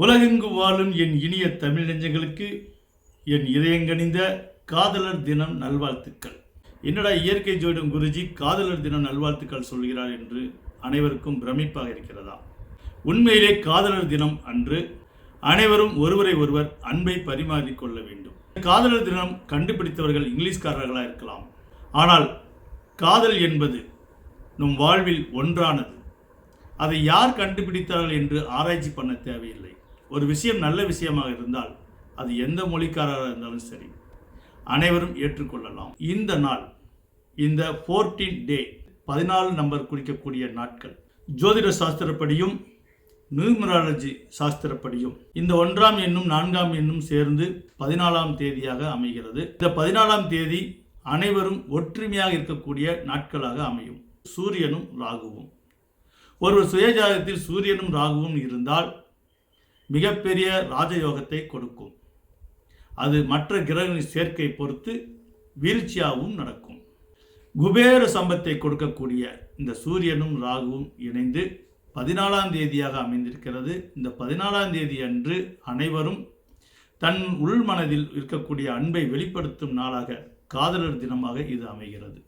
உலகெங்கு வாழும் என் இனிய தமிழ் நெஞ்சங்களுக்கு என் இதயங்கனிந்த காதலர் தினம் நல்வாழ்த்துக்கள். என்னடா இயற்கை ஜோடும் குருஜி காதலர் தினம் நல்வாழ்த்துக்கள் சொல்கிறார் என்று அனைவருக்கும் பிரமிப்பாக இருக்கிறதா? உண்மையிலே காதலர் தினம் அன்று அனைவரும் ஒருவரை ஒருவர் அன்பை பரிமாறிக்கொள்ள வேண்டும். காதலர் தினம் கண்டுபிடித்தவர்கள் இங்கிலீஷ்காரர்களாக இருக்கலாம். ஆனால் காதல் என்பது நம் வாழ்வில் ஒன்றானது. அதை யார் கண்டுபிடித்தார்கள் என்று ஆராய்ச்சி பண்ண தேவையில்லை. ஒரு விஷயம் நல்ல விஷயமாக இருந்தால் அது எந்த மொழிக்காரராக இருந்தாலும் சரி அனைவரும் ஏற்றுக்கொள்ளலாம். இந்த நாள் இந்த ஃபோர்டீன் டே பதினாலு நம்பர் குறிக்கக்கூடிய நாட்கள். ஜோதிட சாஸ்திரப்படியும் நியூமராலஜி சாஸ்திரப்படியும் இந்த ஒன்றாம் எண்ணும் நான்காம் எண்ணும் சேர்ந்து பதினாலாம் தேதியாக அமைகிறது. இந்த பதினாலாம் தேதி அனைவரும் ஒற்றுமையாக இருக்கக்கூடிய நாட்களாக அமையும். சூரியனும் ராகுவும். ஒருவர் சுயஜாதகத்தில் சூரியனும் ராகுவும் இருந்தால் மிகப்பெரிய ராஜயோகத்தை கொடுக்கும். அது மற்ற கிரகங்களின் சேர்க்கை பொறுத்து வீழ்ச்சியாகவும் நடக்கும். குபேர சம்பத்தை கொடுக்கக்கூடிய இந்த சூரியனும் ராகுவும் இணைந்து பதினாலாம் தேதியாக அமைந்திருக்கிறது. இந்த பதினாலாம் தேதி அன்று அனைவரும் தன் உள் மனதில் இருக்கக்கூடிய அன்பை வெளிப்படுத்தும் நாளாக காதலர் தினமாக இது அமைகிறது.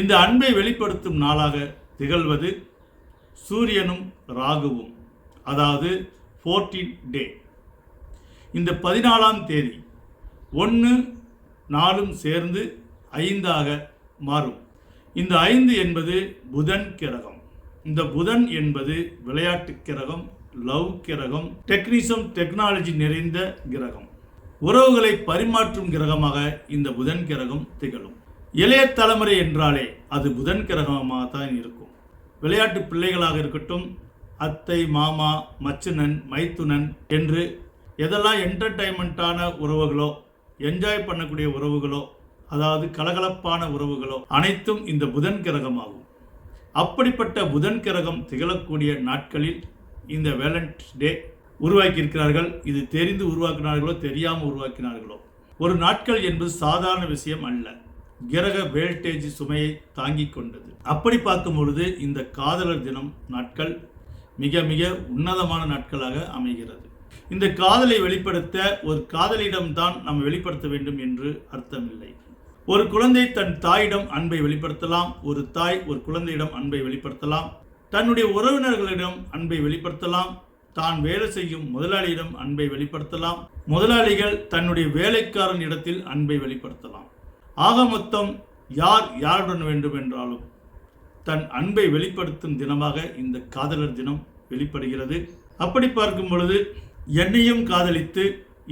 இந்த அன்பை வெளிப்படுத்தும் நாளாக திகழ்வது சூரியனும் ராகுவும். அதாவது ஃபோர்டீன் டே இந்த பதினாலாம் தேதி ஒன்று நாளும் சேர்ந்து ஐந்தாக மாறும். இந்த ஐந்து என்பது புதன் கிரகம். இந்த புதன் என்பது விளையாட்டு கிரகம் லவ் கிரகம் டெக்னிசம் டெக்னாலஜி நிறைந்த கிரகம். உறவுகளை பரிமாற்றும் கிரகமாக இந்த புதன் கிரகம் திகழும். இளைய தலைமுறை என்றாலே அது புதன் கிரகமாக தான் இருக்கும். விளையாட்டு பிள்ளைகளாக இருக்கட்டும் அத்தை மாமா மச்சுனன் மைத்துனன் என்று எதெல்லாம் என்டர்டைன்மெண்ட்டான உறவுகளோ என்ஜாய் பண்ணக்கூடிய உறவுகளோ அதாவது கலகலப்பான உறவுகளோ அனைத்தும் இந்த புதன் கிரகமாகும். அப்படிப்பட்ட புதன் கிரகம் திகழக்கூடிய நாட்களில் இந்த வேலண்ட்ஸ் டே உருவாக்கியிருக்கிறார்கள். இது தெரிந்து உருவாக்கினார்களோ தெரியாமல் உருவாக்கினார்களோ. ஒரு நாட்கள் என்பது சாதாரண விஷயம் அல்ல. கிரக வேல்டேஜ் சுமையை தாங்கிக் கொண்டது. அப்படி பார்க்கும் பொழுது இந்த காதலர் தினம் நாட்கள் மிக மிக உன்னதமான நாட்களாக அமைகிறது. இந்த காதலை வெளிப்படுத்த ஒரு காதலிடம்தான் நாம் வெளிப்படுத்த வேண்டும் என்று அர்த்தமில்லை. ஒரு குழந்தை தன் தாயிடம் அன்பை வெளிப்படுத்தலாம் ஒரு தாய் ஒரு குழந்தையிடம் அன்பை வெளிப்படுத்தலாம் தன்னுடைய உறவினர்களிடம் அன்பை வெளிப்படுத்தலாம் தான் வேலை செய்யும் முதலாளியிடம் அன்பை வெளிப்படுத்தலாம் முதலாளிகள் தன்னுடைய வேலைக்காரன் இடத்தில் அன்பை வெளிப்படுத்தலாம். ஆக மொத்தம் யார் யாருடன் வேண்டும் என்றாலும் தன் அன்பை வெளிப்படுத்தும் தினமாக இந்த காதலர் தினம் வெளிப்படுகிறது. அப்படி பார்க்கும் பொழுது என்னையும் காதலித்து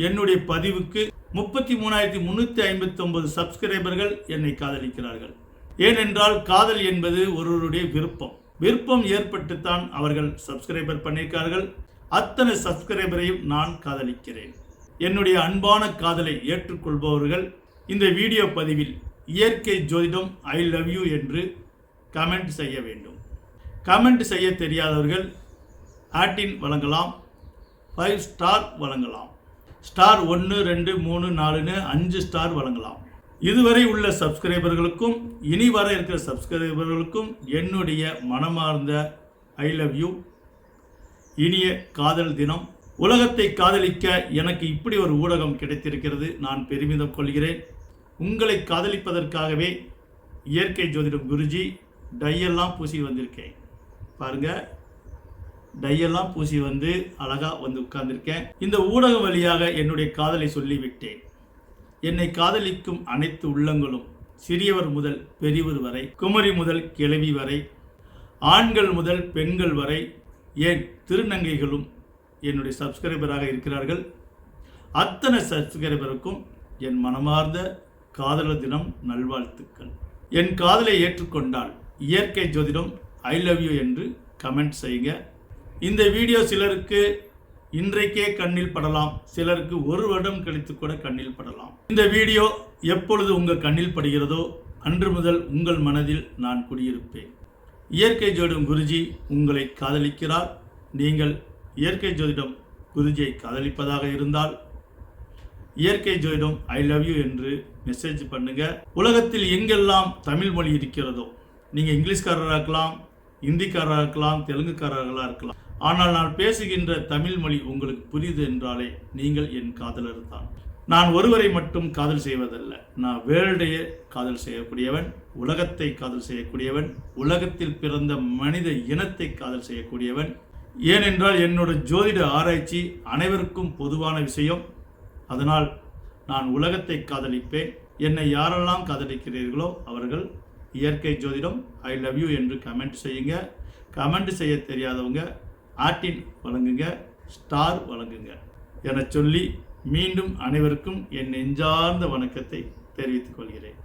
என்னுடைய பதிவுக்கு முப்பத்தி மூணாயிரத்தி முந்நூற்றி ஐம்பத்தி ஒன்பது சப்ஸ்கிரைபர்கள் என்னை காதலிக்கிறார்கள். ஏனென்றால் காதல் என்பது ஒருவருடைய விருப்பம். விருப்பம் ஏற்பட்டுத்தான் அவர்கள் சப்ஸ்கிரைபர் பண்ணியிருக்கார்கள். அத்தனை சப்ஸ்கிரைபரையும் நான் காதலிக்கிறேன். என்னுடைய அன்பான காதலை ஏற்றுக்கொள்பவர்கள் இந்த வீடியோ பதிவில் Iyarkai Jothidam I love you என்று கமெண்ட் செய்ய வேண்டும். கமெண்ட் செய்ய தெரியாதவர்கள் ஆட்டின் வழங்கலாம் ஃபைவ் ஸ்டார் வழங்கலாம். ஸ்டார் ஒன்று ரெண்டு மூணு நாலுன்னு அஞ்சு ஸ்டார் வழங்கலாம். இதுவரை உள்ள சப்ஸ்கிரைபர்களுக்கும் இனி வர இருக்கிற சப்ஸ்கிரைபர்களுக்கும் என்னுடைய மனமார்ந்த ஐ லவ் யூ இனிய காதல் தினம். உலகத்தை காதலிக்க எனக்கு இப்படி ஒரு ஊடகம் கிடைத்திருக்கிறது. நான் பெருமிதம் கொள்கிறேன். உங்களை காதலிப்பதற்காகவே இயற்கை ஜோதிடம் குருஜி டையெல்லாம் பூசி வந்திருக்கேன். பாருங்கள் டையெல்லாம் பூசி வந்து அழகா வந்து உட்கார்ந்திருக்கேன். இந்த ஊடகம் வழியாக என்னுடைய காதலை சொல்லிவிட்டேன். என்னை காதலிக்கும் அனைத்து உள்ளங்களும் சிறியவர் முதல் பெரியவர் வரை குமரி முதல் கிழவி வரை ஆண்கள் முதல் பெண்கள் வரை ஏன் திருநங்கைகளும் என்னுடைய சப்ஸ்கிரைபராக இருக்கிறார்கள்? அத்தனை சப்ஸ்கிரைபருக்கும் என் மனமார்ந்த காதலர் தினம் நல்வாழ்த்துக்கள். என் காதலை ஏற்றுக்கொண்டால் Iyarkai Jothidam I love you என்று கமெண்ட் செய்யுங்க. இந்த வீடியோ சிலருக்கு இன்றைக்கே கண்ணில் படலாம் சிலருக்கு ஒரு வருடம் கழித்து கூட கண்ணில் படலாம். இந்த வீடியோ எப்பொழுது உங்கள் கண்ணில் படுகிறதோ அன்று முதல் உங்கள் மனதில் நான் குடியிருப்பேன். இயற்கை ஜோதிடம் குருஜி உங்களை காதலிக்கிறார். நீங்கள் இயற்கை ஜோதிடம் குருஜியை காதலிப்பதாக இருந்தால் Iyarkai Jothidam I love you என்று மெசேஜ் பண்ணுங்க. உலகத்தில் எங்கெல்லாம் தமிழ் மொழி இருக்கிறதோ நீங்கள் இங்கிலீஷ்காரராக இருக்கலாம் இந்திக்காரராக இருக்கலாம் தெலுங்குக்காரர்களாக இருக்கலாம். ஆனால் நான் பேசுகின்ற தமிழ் மொழி உங்களுக்கு புரியுது என்றாலே நீங்கள் என் காதலர் தான். நான் ஒருவரை மட்டும் காதல் செய்வதல்ல. நான் வேர்ல்டையே காதல் செய்யக்கூடியவன் உலகத்தை காதல் செய்யக்கூடியவன் உலகத்தில் பிறந்த மனித இனத்தை காதல் செய்யக்கூடியவன். ஏனென்றால் என்னோட ஜோதிட ஆராய்ச்சி அனைவருக்கும் பொதுவான விஷயம். அதனால் நான் உலகத்தை காதலிப்பேன். என்னை யாரெல்லாம் காதலிக்கிறீர்களோ அவர்கள் Iyarkai Jothidam I love you என்று கமெண்ட் செய்யுங்க. கமெண்ட் செய்ய தெரியாதவங்க ஆட்டின் வழங்குங்க ஸ்டார் வழங்குங்க. என சொல்லி மீண்டும் அனைவருக்கும் என் நெஞ்சார்ந்த வணக்கத்தை தெரிவித்துக் கொள்கிறேன்.